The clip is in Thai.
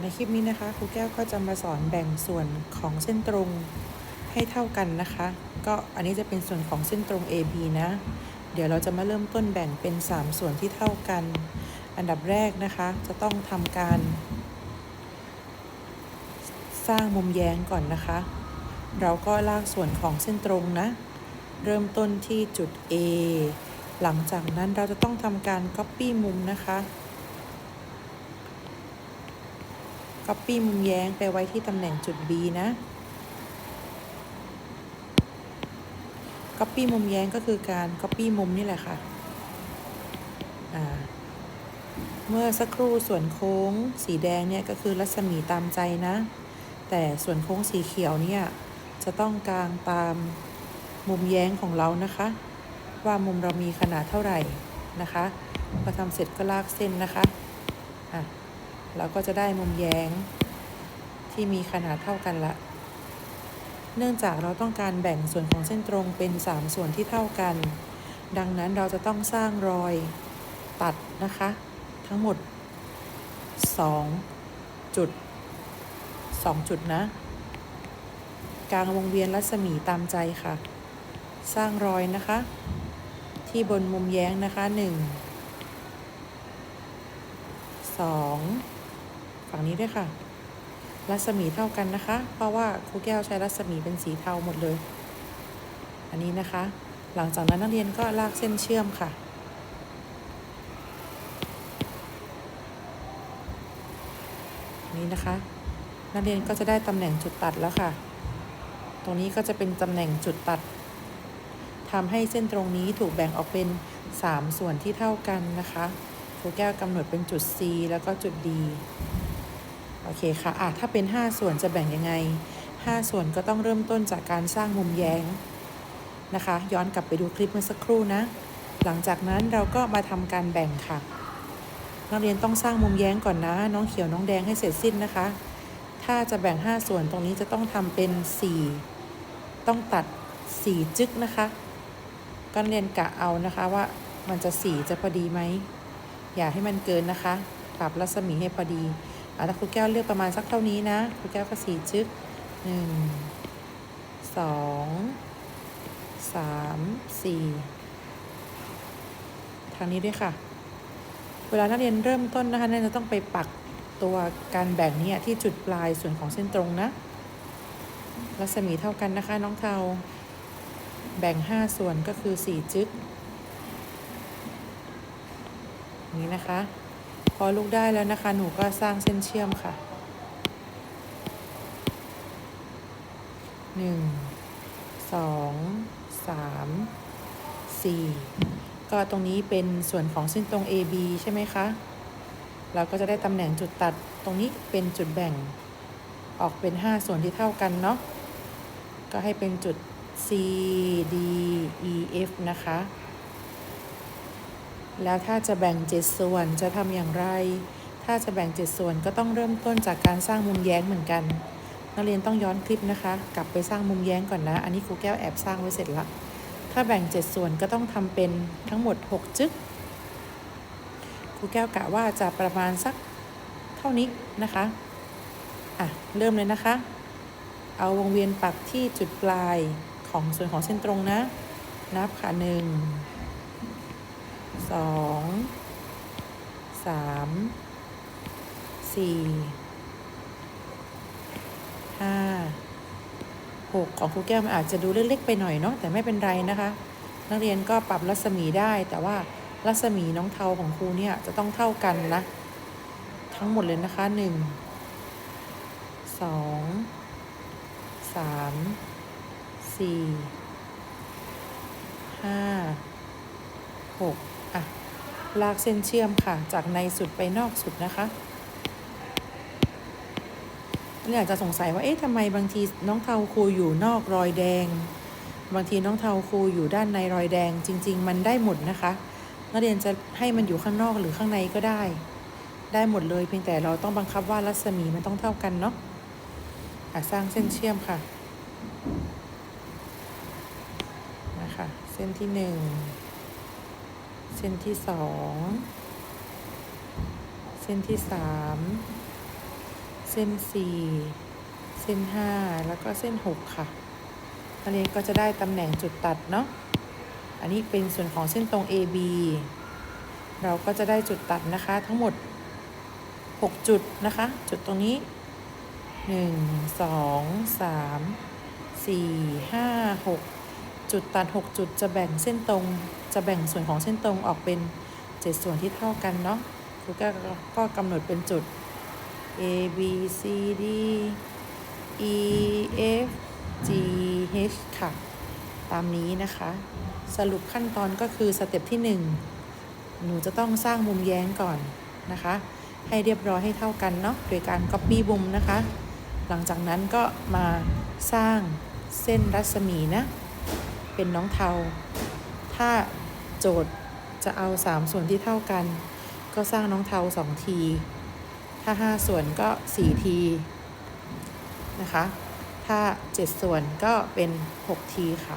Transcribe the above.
ในคลิปนี้นะคะครูแก้วก็จะมาสอนแบ่งส่วนของเส้นตรงให้เท่ากันนะคะ ก็อันนี้จะเป็นส่วนของเส้นตรง AB นะ เดี๋ยวเราจะมาเริ่มต้นแบ่งเป็น 3 ส่วนที่เท่ากัน อันดับแรกนะคะ จะต้องทำการ สร้างมุมแย้งก่อนนะคะ เราก็ลากส่วนของเส้นตรงนะ เริ่มต้นที่จุด A หลังจากนั้นเราจะต้องทำการ Copy มุมนะคะ Copy มุมแย้งไปไว้ที่ตำแหน่งจุด B นะ Copy มุมแย้งก็คือการ Copy มุมนี่แหละค่ะ เมื่อสักครู่ส่วนโค้งสีแดงเนี่ยก็คือรัศมีตามใจนะ แต่ส่วนโค้งสีเขียวเนี่ยจะต้องกางตามมุมแย้งของเรานะคะ ว่ามุมเรามีขนาดเท่าไหร่นะคะ พอทำเสร็จก็ลากเส้นนะคะอะ เราก็จะได้มุมแย้ง ที่มีขนาดเท่ากันละ เนื่องจากเราต้องการแบ่งส่วนของเส้นตรงเป็น 3 ส่วนที่เท่ากัน ดังนั้นเราจะต้องสร้างรอยตัดนะคะ ทั้งหมด 2 จุด 2 จุดนะกลางวงเวียนรัศมีตามใจค่ะ สร้างรอยนะคะ ที่บนมุมแย้งนะคะ 1 2 ฝั่งนี้ด้วยค่ะ รัศมีเท่ากันนะคะ เพราะว่าครูแก้วใช้รัศมีเป็นสีเทาหมดเลย อันนี้นะคะ หลังจากนั้นนักเรียนก็ลากเส้นเชื่อมค่ะนี้นะคะ นักเรียนก็จะได้ตำแหน่งจุดตัดแล้วค่ะ ตรงนี้ก็จะเป็นตำแหน่งจุดตัดทำให้เส้นตรงนี้ถูกแบ่งออกเป็น 3 ส่วนที่เท่ากันนะคะครูแก้วกำหนดเป็นจุด C แล้วก็จุด D โอเคค่ะอะถ้าเป็น 5 ส่วนจะแบ่งยังไง 5 ส่วนก็ต้องเริ่มต้นจากการสร้างมุมแย้งนะคะ ย้อนกลับไปดูคลิปเมื่อสักครู่นะ หลังจากนั้นเราก็มาทำการแบ่งค่ะนักเรียนต้องสร้างมุมแย้งก่อนนะ น้องเขียวน้องแดงให้เสร็จสิ้นนะคะ ถ้าจะแบ่ง 5 ส่วนตรงนี้จะต้องทำเป็น 4 ต้องตัด 4 จึกนะคะก็เรียนกะเอานะคะว่ามันจะ 4 จะพอดีไหมอย่าให้มันเกินนะคะปรับรัศมีให้พอดี อะถ้าครูแก้วเลือกประมาณสักเท่านี้นะครูแก้วก็4จึก1 2 3 4ทางนี้ด้วยค่ะ เวลานักเรียนเริ่มต้นนะคะนักเรียนจะต้องไปปักตัวการแบ่งนี่ยที่จุดปลายส่วนของเส้นตรงนะ รัศมีเท่ากันนะคะ น้องเทาแบ่ง 5 ส่วนก็คือ 4 จึกนี้นะคะ พอลูกได้แล้วนะคะ หนูก็สร้างเส้นเชื่อมค่ะ1 2 3 4ก็ตรงนี้เป็นส่วนของเส้นตรง AB ใช่ไหมคะ เราก็จะได้ตำแหน่งจุดตัดตรงนี้เป็นจุดแบ่งออกเป็น 5 ส่วนที่เท่ากันเนาะ ก็ให้เป็นจุด C D E F นะคะ แล้วถ้าจะแบ่ง7ส่วนจะทำอย่างไร ถ้าจะแบ่ง7ส่วนก็ต้องเริ่มต้นจากการสร้างมุมแย้งเหมือนกัน นักเรียนต้องย้อนคลิปนะคะ กลับไปสร้างมุมแย้งก่อนนะ อันนี้ครูแก้วแอบสร้างไว้เสร็จละ ถ้าแบ่ง7ส่วนก็ต้องทำเป็นทั้งหมด 6 จึ๊กครูแก้วกะว่าจะประมาณสักเท่านี้นะคะ อะ เริ่มเลยนะคะ เอาวงเวียนปักที่จุดปลายของส่วนของเส้นตรงนะ นับค่ะหนึ่ง สองสามสี่ห้าหกของครูแก้วมันอาจจะดูเล็กๆไปหน่อยเนาะแต่ไม่เป็นไรนะคะ นักเรียนก็ปรับรัศมีได้ แต่ว่ารัศมีน้องเทาของครูเนี่ยจะต้องเท่ากันนะ ทั้งหมดเลยนะคะหนึ่งสองสามสี่ห้าหก อะลากเส้นเชื่อมค่ะ จากในสุดไปนอกสุดนะคะนี่อาจจะสงสัยว่า เอ๊ะทำไมบางทีน้องเทาครูอยู่นอกรอยแดง บางทีน้องเทาครูอยู่ด้านในรอยแดง จริง ๆ มันได้หมดนะคะ นักเรียนจะให้มันอยู่ข้างนอกหรือข้างในก็ได้ ได้หมดเลยเพียงแต่เราต้องบังคับว่ารัศมีมันต้องเท่ากันเนาะะสร้างเส้นเชื่อมค่ะ นะคะ เส้นที่หนึ่ง เส้นที่สองเส้นที่สามเส้น4เส้น5แล้วก็เส้น6ค่ะนักเรียนก็จะได้ตำแหน่งจุดตัดเนาะอันนี้เป็นส่วนของเส้นตรง AB เราก็จะได้จุดตัดนะคะทั้งหมด 6 จุดนะคะ จุดตรงนี้ 1 2 3 4 5 6 จุดตัด 6 จุดจะแบ่งเส้นตรง จะแบ่งส่วนของเส้นตรงออกเป็น 7 ส่วนที่เท่ากันเนาะครูก็ก็กำหนดเป็นจุด A B C D E F G H ค่ะ ตามนี้นะคะ สรุปขั้นตอนก็คือสเต็ปที่ 1 หนูจะต้องสร้างมุมแย้งก่อนนะคะ ให้เรียบร้อยให้เท่ากันเนาะโดยการ Copy มุมนะคะ หลังจากนั้นก็มาสร้างเส้นรัศมีนะ เป็นน้องเทา ถ้าโจทย์จะเอา 3 ส่วนที่เท่ากัน ก็สร้างน้องเทา 2 ที ถ้า 5 ส่วนก็ 4 ทีนะคะ ถ้า 7 ส่วนก็เป็น 6 ทีค่ะ